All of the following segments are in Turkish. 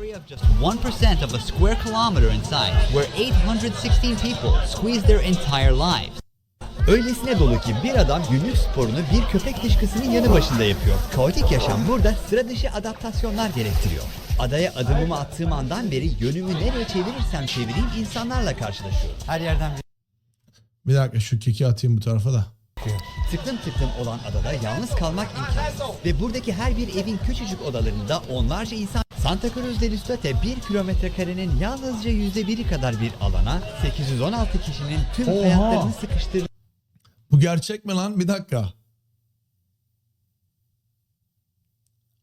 area of just 1% of a square kilometer in size, where 816 people squeeze their entire lives. Öylesine dolu ki bir adam günlük sporunu bir köpek dışkısının yanı başında yapıyor. Kaotik yaşam burada sıra dışı adaptasyonlar gerektiriyor. Adaya adımımı attığım andan beri yönümü nereye çevirirsem çevireyim insanlarla karşılaşıyorum. Her yerden bir Bir dakika şu keki atayım bu tarafa da. Tıklım tıklım olan adada yalnız kalmak imkansız. Ve buradaki her bir evin küçücük odalarında onlarca insan Santa Cruz de Lisboete 1 kilometre karenin yalnızca yüzde biri kadar bir alana 816 kişinin tüm Oha! hayatlarını sıkıştırdığı Bu gerçek mi lan? Bir dakika.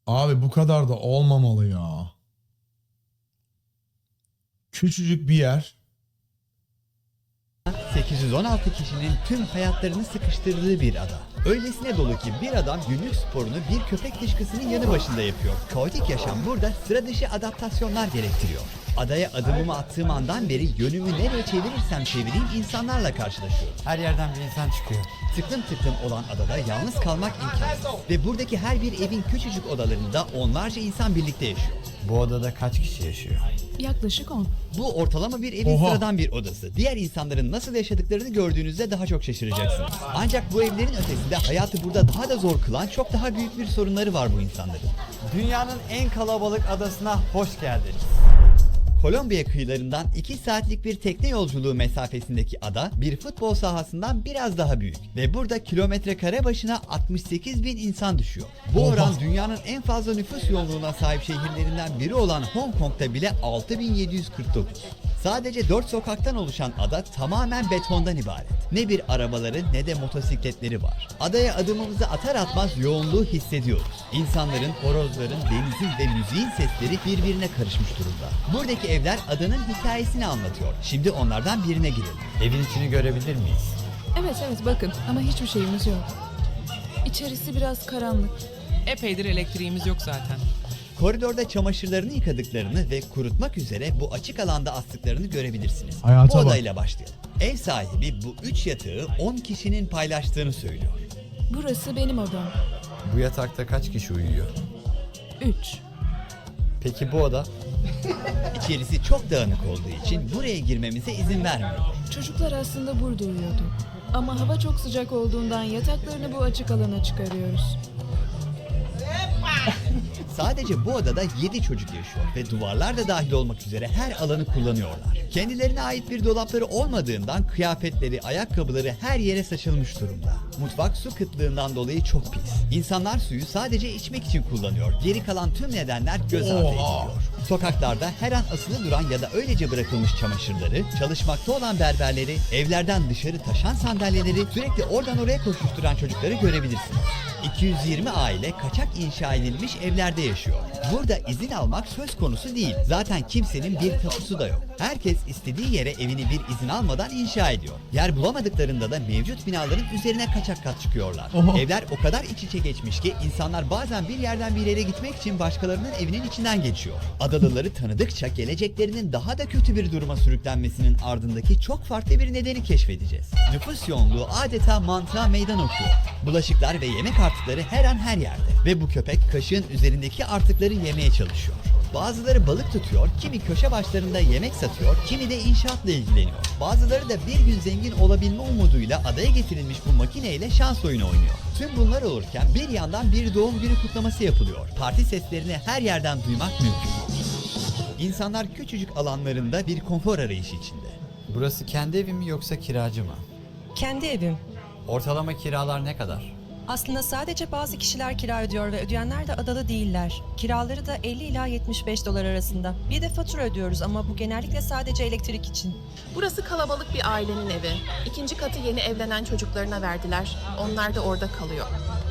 Abi bu kadar da olmamalı ya. Küçücük bir yer. 816 kişinin tüm hayatlarını sıkıştırdığı bir ada. Öylesine dolu ki bir adam günlük sporunu bir köpek dışkısının yanı başında yapıyor. Kaotik yaşam burada sıra dışı adaptasyonlar gerektiriyor. Adaya adımımı attığım andan beri yönümü nereye çevirirsem çevireyim insanlarla karşılaşıyorum. Her yerden bir insan çıkıyor. Tıklım tıklım olan adada yalnız kalmak imkansız. Ve buradaki her bir evin küçücük odalarında onlarca insan birlikte yaşıyor. Bu odada kaç kişi yaşıyor? Yaklaşık 10. Bu ortalama bir evin Oha. sıradan bir odası. Diğer insanların nasıl yaşadıklarını gördüğünüzde daha çok şaşıracaksınız. Ancak bu evlerin ötesinde hayatı burada daha da zor kılan çok daha büyük bir sorunları var bu insanların. Dünyanın en kalabalık adasına hoş geldiniz. Kolombiya kıyılarından 2 saatlik bir tekne yolculuğu mesafesindeki ada bir futbol sahasından biraz daha büyük ve burada kilometre kare başına 68 bin insan düşüyor. Bu oran dünyanın en fazla nüfus yoğunluğuna sahip şehirlerinden biri olan Hong Kong'da bile 6749. Sadece 4 sokaktan oluşan ada tamamen betondan ibaret. Ne bir arabaları ne de motosikletleri var. Adaya adımımızı atar atmaz yoğunluğu hissediyoruz. İnsanların, horozların, denizin ve müziğin sesleri birbirine karışmış durumda. Buradaki evler adanın hikayesini anlatıyor. Şimdi onlardan birine girelim. Evin içini görebilir miyiz? Evet evet bakın ama hiçbir şeyimiz yok. İçerisi biraz karanlık. Epeydir elektriğimiz yok zaten. Koridorda çamaşırlarını yıkadıklarını ve kurutmak üzere bu açık alanda astıklarını görebilirsiniz. Hayata bu bak. odayla başlayalım. Ev sahibi bu üç yatağı 10 kişinin paylaştığını söylüyor. Burası benim odam. Bu yatakta kaç kişi uyuyor? 3. Peki bu oda? İçerisi çok dağınık olduğu için buraya girmemize izin vermiyor. Çocuklar aslında burada uyuyordu. Ama hava çok sıcak olduğundan yataklarını bu açık alana çıkarıyoruz. Sadece bu odada 7 çocuk yaşıyor ve duvarlar da dahil olmak üzere her alanı kullanıyorlar. Kendilerine ait bir dolapları olmadığından kıyafetleri, ayakkabıları her yere saçılmış durumda. Mutfak su kıtlığından dolayı çok pis. İnsanlar suyu sadece içmek için kullanıyor. Geri kalan tüm nedenler göz ardı ediliyor. Sokaklarda her an asılı duran ya da öylece bırakılmış çamaşırları, çalışmakta olan berberleri, evlerden dışarı taşan sandalyeleri, sürekli oradan oraya koşuşturan çocukları görebilirsiniz. 220 aile kaçak inşa edilmiş evlerde yaşıyor. Burada izin almak söz konusu değil. Zaten kimsenin bir tapusu da yok. Herkes istediği yere evini bir izin almadan inşa ediyor. Yer bulamadıklarında da mevcut binaların üzerine kaçak kat çıkıyorlar. Oha. Evler o kadar iç içe geçmiş ki insanlar bazen bir yerden bir yere gitmek için başkalarının evinin içinden geçiyor. Adalıları tanıdıkça geleceklerinin daha da kötü bir duruma sürüklenmesinin ardındaki çok farklı bir nedeni keşfedeceğiz. Nüfus yoğunluğu adeta mantığa meydan okuyor. Bulaşıklar ve yemek artıkları her an her yerde. Ve bu köpek kaşığın üzerindeki artıkları yemeye çalışıyor. Bazıları balık tutuyor, kimi köşe başlarında yemek satıyor, kimi de inşaatla ilgileniyor. Bazıları da bir gün zengin olabilme umuduyla adaya getirilmiş bu makineyle şans oyunu oynuyor. Tüm bunlar olurken bir yandan bir doğum günü kutlaması yapılıyor. Parti seslerini her yerden duymak mümkün. İnsanlar küçücük alanlarında bir konfor arayışı içinde. Burası kendi evi mi yoksa kiracı mı? Kendi evim. Ortalama kiralar ne kadar? Aslında sadece bazı kişiler kira ödüyor ve ödeyenler de adalı değiller. Kiraları da 50 ila 75 dolar arasında. Bir de fatura ödüyoruz ama bu genellikle sadece elektrik için. Burası kalabalık bir ailenin evi. İkinci katı yeni evlenen çocuklarına verdiler. Onlar da orada kalıyor.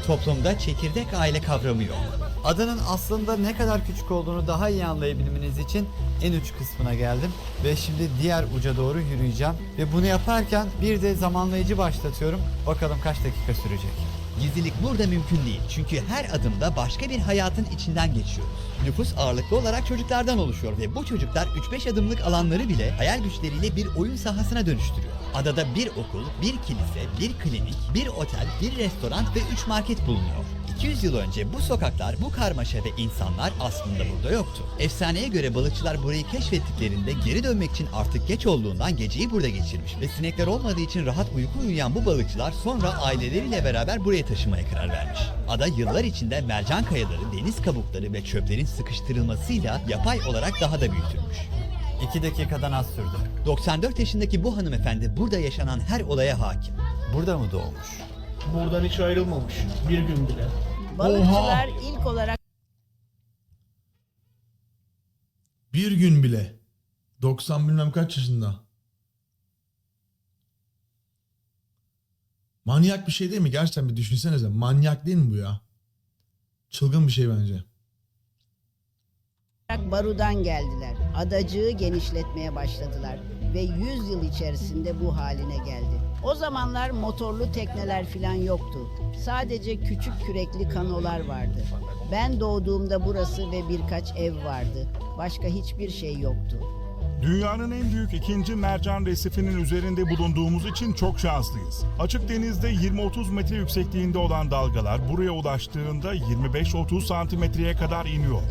Toplumda çekirdek aile kavramı yok. Adanın aslında ne kadar küçük olduğunu daha iyi anlayabilmeniz için en uç kısmına geldim ve şimdi diğer uca doğru yürüyeceğim ve bunu yaparken bir de zamanlayıcı başlatıyorum. Bakalım kaç dakika sürecek. Gizlilik burada mümkün değil. Çünkü her adımda başka bir hayatın içinden geçiyoruz. Nüfus ağırlıklı olarak çocuklardan oluşuyor ve bu çocuklar 3-5 adımlık alanları bile hayal güçleriyle bir oyun sahasına dönüştürüyor. Adada bir okul, bir kilise, bir klinik, bir otel, bir restoran ve 3 market bulunuyor. 200 yıl önce bu sokaklar, bu karmaşa ve insanlar aslında burada yoktu. Efsaneye göre balıkçılar burayı keşfettiklerinde geri dönmek için artık geç olduğundan geceyi burada geçirmiş ve sinekler olmadığı için rahat uyku uyuyan bu balıkçılar sonra aileleriyle beraber buraya taşımaya karar vermiş. Ada yıllar içinde mercan kayaları, deniz kabukları ve çöplerin sıkıştırılmasıyla yapay olarak daha da büyütülmüş. 2 dakikadan az sürdü. 94 yaşındaki bu hanımefendi burada yaşanan her olaya hakim. Burada mı doğmuş? Buradan hiç ayrılmamış. Bir gün bile. Balıkçılar ilk olarak Bir gün bile. 90 bilmem kaç yaşında. Manyak bir şey değil mi? Gerçekten bir düşünsenize. Manyak değil mi bu ya? Çılgın bir şey bence. Baru'dan geldiler. Adacığı genişletmeye başladılar ve 100 yıl içerisinde bu haline geldi. O zamanlar motorlu tekneler falan yoktu. Sadece küçük kürekli kanolar vardı. Ben doğduğumda burası ve birkaç ev vardı. Başka hiçbir şey yoktu. Dünyanın en büyük ikinci mercan resifinin üzerinde bulunduğumuz için çok şanslıyız. Açık denizde 20-30 metre yüksekliğinde olan dalgalar buraya ulaştığında 25-30 santimetreye kadar iniyor.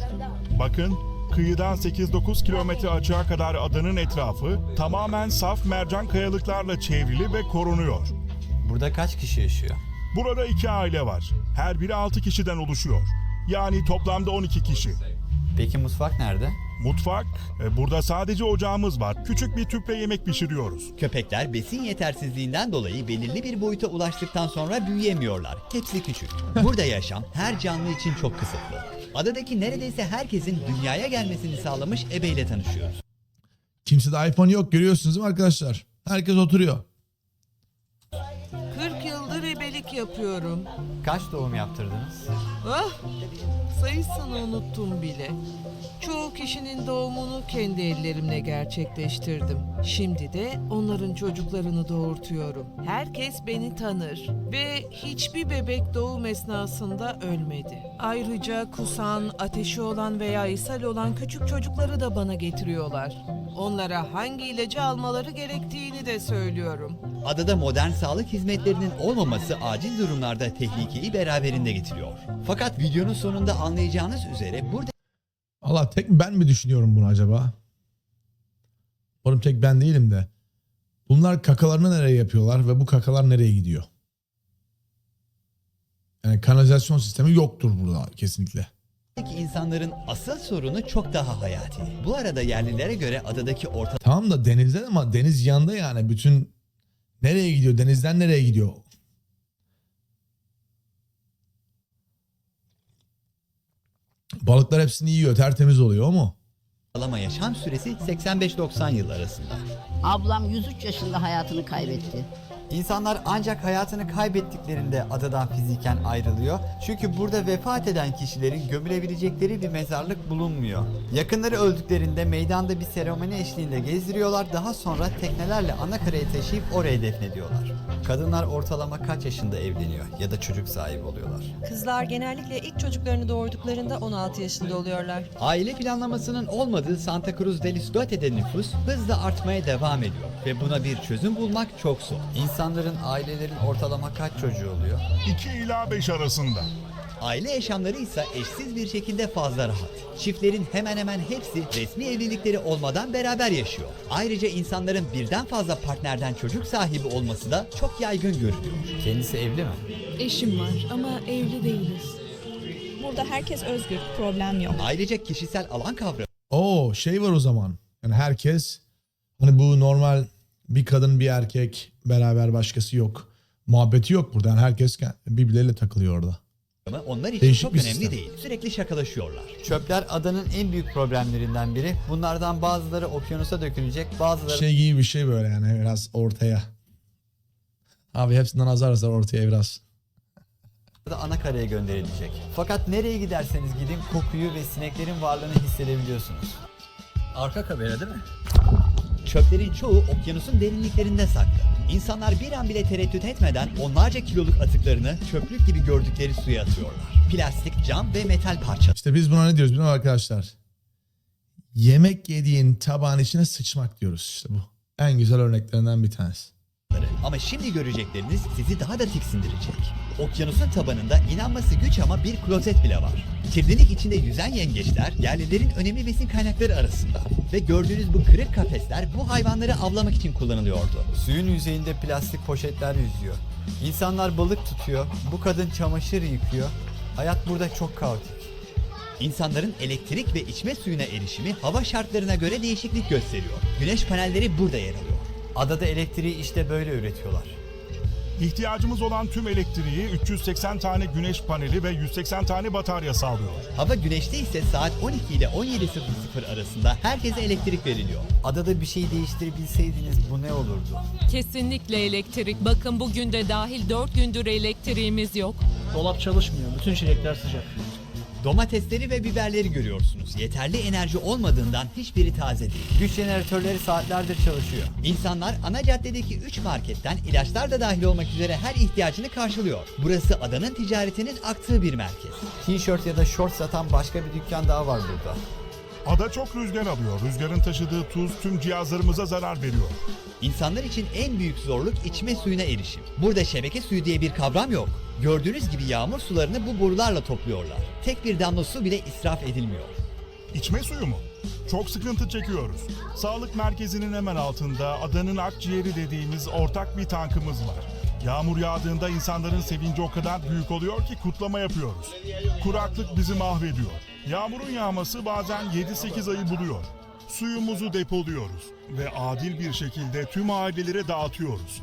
Bakın, kıyıdan 8-9 kilometre açığa kadar adanın etrafı tamamen saf mercan kayalıklarla çevrili ve korunuyor. Burada kaç kişi yaşıyor? Burada iki aile var. Her biri 6 kişiden oluşuyor. Yani toplamda 12 kişi. Peki mutfak nerede? Mutfak, e, burada sadece ocağımız var. Küçük bir tüple yemek pişiriyoruz. Köpekler besin yetersizliğinden dolayı belirli bir boyuta ulaştıktan sonra büyüyemiyorlar. Hepsi küçük. Burada yaşam her canlı için çok kısıtlı. Adadaki neredeyse herkesin dünyaya gelmesini sağlamış ebeyle tanışıyoruz. Kimsede iPhone yok görüyorsunuz değil mi arkadaşlar? Herkes oturuyor. Yapıyorum. Kaç doğum yaptırdınız? Ah, sayısını unuttum bile. Çoğu kişinin doğumunu kendi ellerimle gerçekleştirdim. Şimdi de onların çocuklarını doğurtuyorum. Herkes beni tanır ve hiçbir bebek doğum esnasında ölmedi. Ayrıca kusan, ateşi olan veya ishal olan küçük çocukları da bana getiriyorlar. Onlara hangi ilacı almaları gerektiğini de söylüyorum. Adada modern sağlık hizmetlerinin olmaması acil durumlarda tehlikeyi beraberinde getiriyor. Fakat videonun sonunda anlayacağınız üzere burada Allah tek ben mi düşünüyorum bunu acaba? Oğlum tek ben değilim de. Bunlar kakalarını nereye yapıyorlar ve bu kakalar nereye gidiyor? Yani kanalizasyon sistemi yoktur burada kesinlikle. Adadaki insanların asıl sorunu çok daha hayati. Bu arada yerlilere göre adadaki ortalama Tamam da denizde ama deniz yanında yani bütün nereye gidiyor? Denizden nereye gidiyor? Balıklar hepsini yiyor, tertemiz oluyor o mu? yaşam süresi 85-90 yıl arasında. Ablam 103 yaşında hayatını kaybetti. İnsanlar ancak hayatını kaybettiklerinde adadan fiziken ayrılıyor. Çünkü burada vefat eden kişilerin gömülebilecekleri bir mezarlık bulunmuyor. Yakınları öldüklerinde meydanda bir seremoni eşliğinde gezdiriyorlar. Daha sonra teknelerle ana karaya taşıyıp oraya defnediyorlar. Kadınlar ortalama kaç yaşında evleniyor ya da çocuk sahibi oluyorlar? Kızlar genellikle ilk çocuklarını doğurduklarında 16 yaşında oluyorlar. Aile planlamasının olmadığı Santa Cruz del Istote'de nüfus hızla artmaya devam ediyor ve buna bir çözüm bulmak çok zor. İnsanların, ailelerin ortalama kaç çocuğu oluyor? 2 ila 5 arasında. Aile yaşamları ise eşsiz bir şekilde fazla rahat. Çiftlerin hemen hemen hepsi resmi evlilikleri olmadan beraber yaşıyor. Ayrıca insanların birden fazla partnerden çocuk sahibi olması da çok yaygın görülüyor. Kendisi evli mi? Eşim var ama evli değiliz. Burada herkes özgür, problem yok. Ayrıca kişisel alan kavramı Oo şey var o zaman. Yani herkes hani bu normal bir kadın bir erkek beraber başkası yok. Muhabbeti yok burada. Yani herkes birbirleriyle takılıyor orada. onlar için Değişik çok bir önemli sistem. değil. Sürekli şakalaşıyorlar. Çöpler adanın en büyük problemlerinden biri. Bunlardan bazıları okyanusa dökülecek, bazıları Şey gibi bir şey böyle yani biraz ortaya. Abi hepsinden azar azar ortaya biraz. da ana karaya gönderilecek. Fakat nereye giderseniz gidin kokuyu ve sineklerin varlığını hissedebiliyorsunuz. Arka kamera değil mi? Çöplerin çoğu okyanusun derinliklerinde saklı. İnsanlar bir an bile tereddüt etmeden onlarca kiloluk atıklarını çöplük gibi gördükleri suya atıyorlar. Plastik, cam ve metal parçaları. İşte biz buna ne diyoruz biliyor arkadaşlar? Yemek yediğin tabağın içine sıçmak diyoruz işte bu. En güzel örneklerinden bir tanesi. Ama şimdi görecekleriniz sizi daha da tiksindirecek. Okyanusun tabanında inanması güç ama bir klozet bile var. Kirlilik içinde yüzen yengeçler yerlilerin önemli besin kaynakları arasında. Ve gördüğünüz bu kırık kafesler bu hayvanları avlamak için kullanılıyordu. Suyun yüzeyinde plastik poşetler yüzüyor. İnsanlar balık tutuyor. Bu kadın çamaşır yıkıyor. Hayat burada çok kaotik. İnsanların elektrik ve içme suyuna erişimi hava şartlarına göre değişiklik gösteriyor. Güneş panelleri burada yer alıyor. Adada elektriği işte böyle üretiyorlar. İhtiyacımız olan tüm elektriği 380 tane güneş paneli ve 180 tane batarya sağlıyor. Hava güneşte ise saat 12 ile 17.00 arasında herkese elektrik veriliyor. Adada bir şey değiştirebilseydiniz bu ne olurdu? Kesinlikle elektrik. Bakın bugün de dahil 4 gündür elektriğimiz yok. Dolap çalışmıyor. Bütün içecekler sıcak. Domatesleri ve biberleri görüyorsunuz. Yeterli enerji olmadığından hiçbiri taze değil. Güç jeneratörleri saatlerdir çalışıyor. İnsanlar ana caddedeki 3 marketten ilaçlar da dahil olmak üzere her ihtiyacını karşılıyor. Burası adanın ticaretinin aktığı bir merkez. T-shirt ya da short satan başka bir dükkan daha var burada. Ada çok rüzgar alıyor. Rüzgarın taşıdığı tuz tüm cihazlarımıza zarar veriyor. İnsanlar için en büyük zorluk içme suyuna erişim. Burada şebeke suyu diye bir kavram yok. Gördüğünüz gibi yağmur sularını bu borularla topluyorlar. Tek bir damla su bile israf edilmiyor. İçme suyu mu? Çok sıkıntı çekiyoruz. Sağlık merkezinin hemen altında adanın akciğeri dediğimiz ortak bir tankımız var. Yağmur yağdığında insanların sevinci o kadar büyük oluyor ki kutlama yapıyoruz. Kuraklık bizi mahvediyor. Yağmurun yağması bazen 7-8 ayı buluyor. Suyumuzu depoluyoruz ve adil bir şekilde tüm ailelere dağıtıyoruz.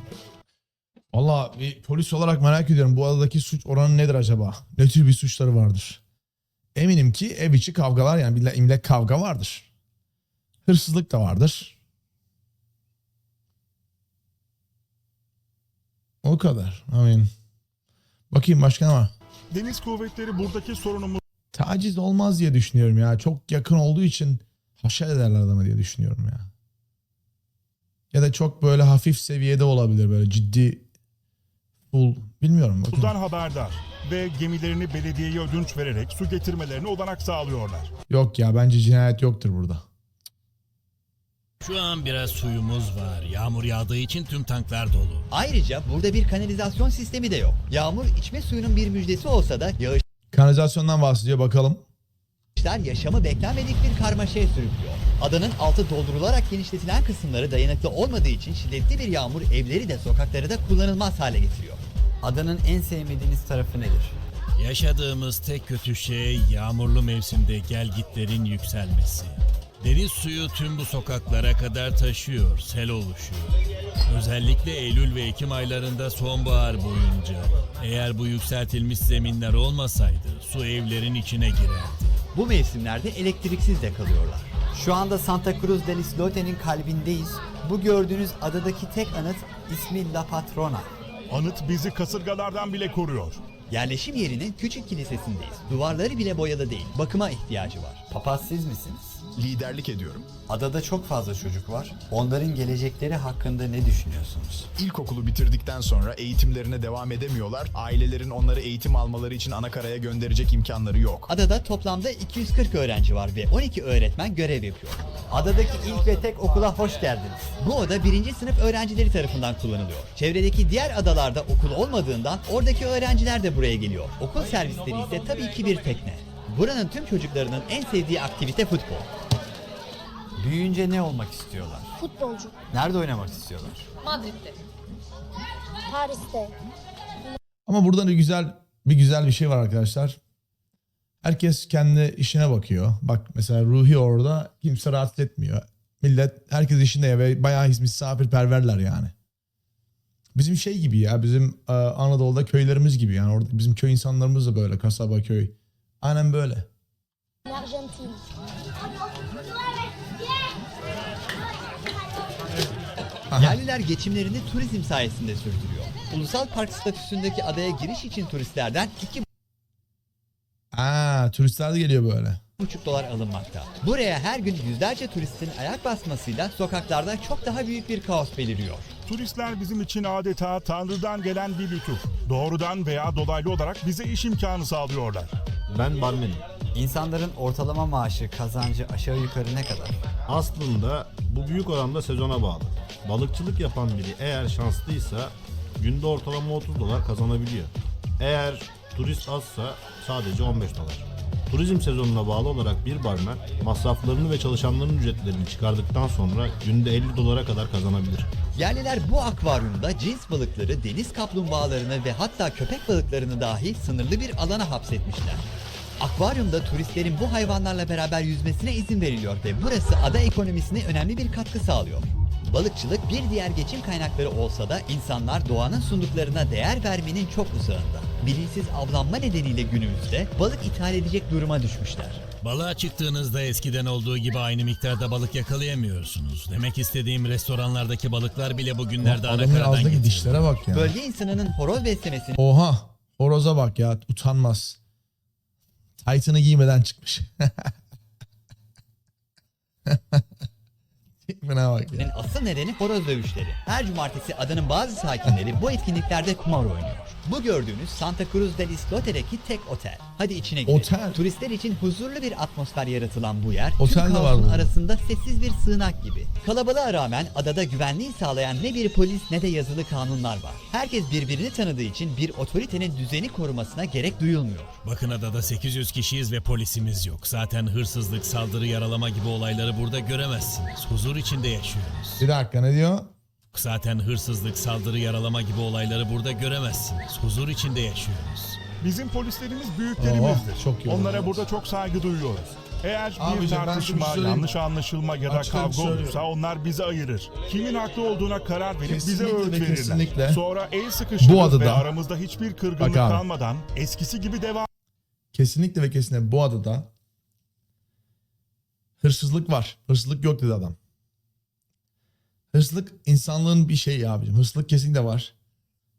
Valla bir polis olarak merak ediyorum bu adadaki suç oranı nedir acaba? Ne tür bir suçları vardır? Eminim ki ev içi kavgalar yani bir imlek kavga vardır. Hırsızlık da vardır. O kadar. Mean. Bakayım başka ne var? Deniz kuvvetleri buradaki sorunumuzu Taciz olmaz diye düşünüyorum ya. Çok yakın olduğu için haşa ederler adamı diye düşünüyorum ya. Ya da çok böyle hafif seviyede olabilir böyle ciddi full bilmiyorum. Bakın. Sudan haberdar ve gemilerini belediyeye ödünç vererek su getirmelerine olanak sağlıyorlar. Yok ya bence cinayet yoktur burada. Şu an biraz suyumuz var. Yağmur yağdığı için tüm tanklar dolu. Ayrıca burada bir kanalizasyon sistemi de yok. Yağmur içme suyunun bir müjdesi olsa da Kanalizasyondan bahsediyor bakalım. yağışlar yaşamı beklenmedik bir karmaşaya sürüklüyor. Adanın altı doldurularak genişletilen kısımları dayanıklı olmadığı için şiddetli bir yağmur evleri de sokakları da kullanılmaz hale getiriyor. Adanın en sevmediğiniz tarafı nedir? Yaşadığımız tek kötü şey yağmurlu mevsimde gelgitlerin yükselmesi. Deniz suyu tüm bu sokaklara kadar taşıyor, sel oluşuyor. Özellikle Eylül ve Ekim aylarında sonbahar boyunca. Eğer bu yükseltilmiş zeminler olmasaydı su evlerin içine girerdi. Bu mevsimlerde elektriksiz de kalıyorlar. Şu anda Santa Cruz del Islote'nin kalbindeyiz. Bu gördüğünüz adadaki tek anıt ismi La Patrona. Anıt bizi kasırgalardan bile koruyor. Yerleşim yerinin küçük kilisesindeyiz. Duvarları bile boyalı değil. Bakıma ihtiyacı var. Papaz siz misiniz? Liderlik ediyorum. Adada çok fazla çocuk var. Onların gelecekleri hakkında ne düşünüyorsunuz? İlkokulu bitirdikten sonra eğitimlerine devam edemiyorlar. Ailelerin onları eğitim almaları için anakaraya gönderecek imkanları yok. Adada toplamda 240 öğrenci var ve 12 öğretmen görev yapıyor. Adadaki ilk ve tek okula hoş geldiniz. Bu oda birinci sınıf öğrencileri tarafından kullanılıyor. Çevredeki diğer adalarda okul olmadığından oradaki öğrenciler de buraya geliyor. Okul servisleri ise tabii ki bir tekne. Buranın tüm çocuklarının en sevdiği aktivite futbol. Büyüyünce ne olmak istiyorlar? Futbolcu. Nerede oynamak istiyorlar? Madrid'de. Paris'te. Ama burada bir güzel bir güzel bir şey var arkadaşlar. Herkes kendi işine bakıyor. Bak mesela Ruhi orada kimse rahatsız etmiyor. Millet herkes işinde ve bayağı misafirperverler yani. Bizim şey gibi ya bizim e, Anadolu'da köylerimiz gibi yani orada bizim köy insanlarımız da böyle kasaba köy. Aynen böyle. Arjantin. Aha. Yerliler geçimlerini turizm sayesinde sürdürüyor. Ulusal park statüsündeki adaya giriş için turistlerden Aa, turistler de geliyor böyle. 2,5 dolar alınmakta. Buraya her gün yüzlerce turistin ayak basmasıyla sokaklarda çok daha büyük bir kaos beliriyor. Turistler bizim için adeta Tanrı'dan gelen bir lütuf. Doğrudan veya dolaylı olarak bize iş imkanı sağlıyorlar. Ben barmenim. İnsanların ortalama maaşı, kazancı aşağı yukarı ne kadar? Aslında bu büyük oranda sezona bağlı. Balıkçılık yapan biri eğer şanslıysa günde ortalama 30 dolar kazanabiliyor. Eğer turist azsa sadece 15 dolar. Turizm sezonuna bağlı olarak bir barmen masraflarını ve çalışanların ücretlerini çıkardıktan sonra günde 50 dolara kadar kazanabilir. Yerliler bu akvaryumda cins balıkları, deniz kaplumbağalarını ve hatta köpek balıklarını dahi sınırlı bir alana hapsetmişler. Akvaryumda turistlerin bu hayvanlarla beraber yüzmesine izin veriliyor ve burası ada ekonomisine önemli bir katkı sağlıyor. Balıkçılık bir diğer geçim kaynakları olsa da insanlar doğanın sunduklarına değer vermenin çok uzağında. Bilinçsiz avlanma nedeniyle günümüzde balık ithal edecek duruma düşmüşler. Balığa çıktığınızda eskiden olduğu gibi aynı miktarda balık yakalayamıyorsunuz. Demek istediğim restoranlardaki balıklar bile bugünlerde Adamın anakaradan ağzındaki getiriyor. dişlere bak ya. Bölge insanının horoz beslemesini Oha. Horoza bak ya. Utanmaz. Titan'ı giymeden çıkmış. Tipine bak ya. asıl nedeni horoz dövüşleri. Her cumartesi adanın bazı sakinleri bu etkinliklerde kumar oynuyor. Bu gördüğünüz Santa Cruz del Islote'deki tek otel. Hadi içine girelim. Otel. Turistler için huzurlu bir atmosfer yaratılan bu yer, Otel de tüm var kaosun burada. arasında sessiz bir sığınak gibi. Kalabalığa rağmen adada güvenliği sağlayan ne bir polis ne de yazılı kanunlar var. Herkes birbirini tanıdığı için bir otoritenin düzeni korumasına gerek duyulmuyor. Bakın adada 800 kişiyiz ve polisimiz yok. Zaten hırsızlık, saldırı, yaralama gibi olayları burada göremezsiniz. Huzur içinde yaşıyoruz. Bir dakika ne diyor? Zaten hırsızlık, saldırı, yaralama gibi olayları burada göremezsiniz. Huzur içinde yaşıyoruz. Bizim polislerimiz büyüklerimizdir. Oh, çok iyi Onlara oldu. burada çok saygı duyuyoruz. Eğer bir Abicim, ben tartışma, şunu söyleyeyim. yanlış anlaşılma ya da Açıkça bir kavga söylüyorum. olursa onlar bizi ayırır. Kimin haklı olduğuna karar verip bize Kesinlikle öğüt ve verirler. kesinlikle. Sonra el sıkıştırır Bu adada- ve aramızda hiçbir kırgınlık Bak abi. kalmadan eskisi gibi devam Kesinlikle ve kesinlikle bu adada hırsızlık var. Hırsızlık yok dedi adam. Hırsızlık insanlığın bir şeyi abicim. Hırsızlık kesinlikle var.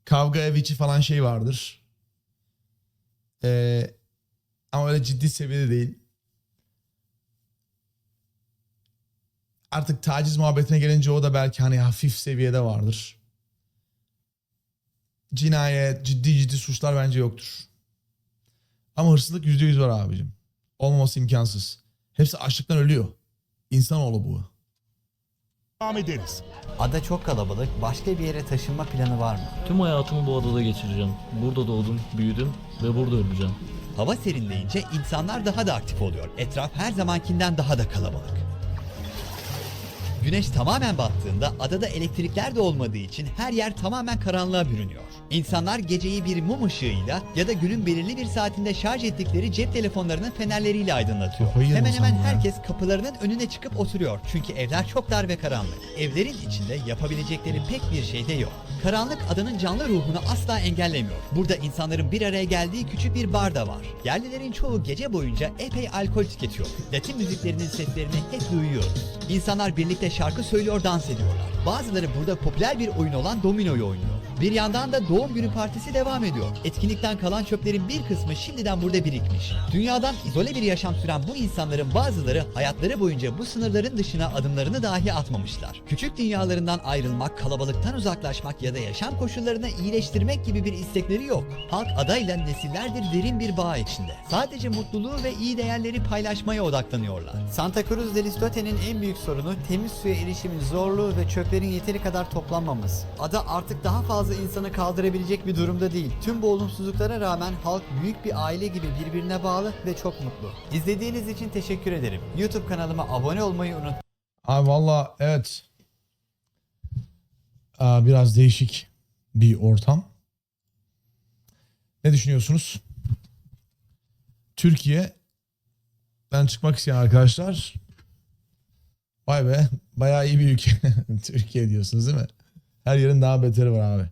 Kavga ev içi falan şey vardır. Ee, ama öyle ciddi seviyede değil. Artık taciz muhabbetine gelince o da belki hani hafif seviyede vardır. Cinayet, ciddi ciddi suçlar bence yoktur. Ama hırsızlık yüzde yüz var abicim. Olmaması imkansız. Hepsi açlıktan ölüyor. İnsanoğlu bu. Ederiz. Ada çok kalabalık. Başka bir yere taşınma planı var mı? Tüm hayatımı bu adada geçireceğim. Burada doğdum, büyüdüm ve burada öleceğim. Hava serinleyince insanlar daha da aktif oluyor. Etraf her zamankinden daha da kalabalık. Güneş tamamen battığında adada elektrikler de olmadığı için her yer tamamen karanlığa bürünüyor. İnsanlar geceyi bir mum ışığıyla ya da günün belirli bir saatinde şarj ettikleri cep telefonlarının fenerleriyle aydınlatıyor. Yedim Hemen hemen ya. herkes kapılarının önüne çıkıp oturuyor. Çünkü evler çok dar ve karanlık. Evlerin içinde yapabilecekleri pek bir şey de yok. Karanlık adanın canlı ruhunu asla engellemiyor. Burada insanların bir araya geldiği küçük bir bar da var. Yerlilerin çoğu gece boyunca epey alkol tüketiyor. Latin müziklerinin seslerini hep duyuyoruz. İnsanlar birlikte şarkı söylüyor, dans ediyorlar. Bazıları burada popüler bir oyun olan dominoyu oynuyor. Bir yandan da doğum günü partisi devam ediyor. Etkinlikten kalan çöplerin bir kısmı şimdiden burada birikmiş. Dünyadan izole bir yaşam süren bu insanların bazıları hayatları boyunca bu sınırların dışına adımlarını dahi atmamışlar. Küçük dünyalarından ayrılmak, kalabalıktan uzaklaşmak ya da yaşam koşullarını iyileştirmek gibi bir istekleri yok. Halk adayla nesillerdir derin bir bağ içinde. Sadece mutluluğu ve iyi değerleri paylaşmaya odaklanıyorlar. Santa Cruz del Islote'nin en büyük sorunu temiz suya erişimin zorluğu ve çöplerin yeteri kadar toplanmaması. Ada artık daha fazla insanı kaldırabilecek bir durumda değil. Tüm bu olumsuzluklara rağmen halk büyük bir aile gibi birbirine bağlı ve çok mutlu. İzlediğiniz için teşekkür ederim. YouTube kanalıma abone olmayı unutmayın. Abi valla evet. Aa, biraz değişik bir ortam. Ne düşünüyorsunuz? Türkiye'den çıkmak isteyen arkadaşlar vay be bayağı iyi bir ülke. Türkiye diyorsunuz değil mi? Her yerin daha beteri var abi.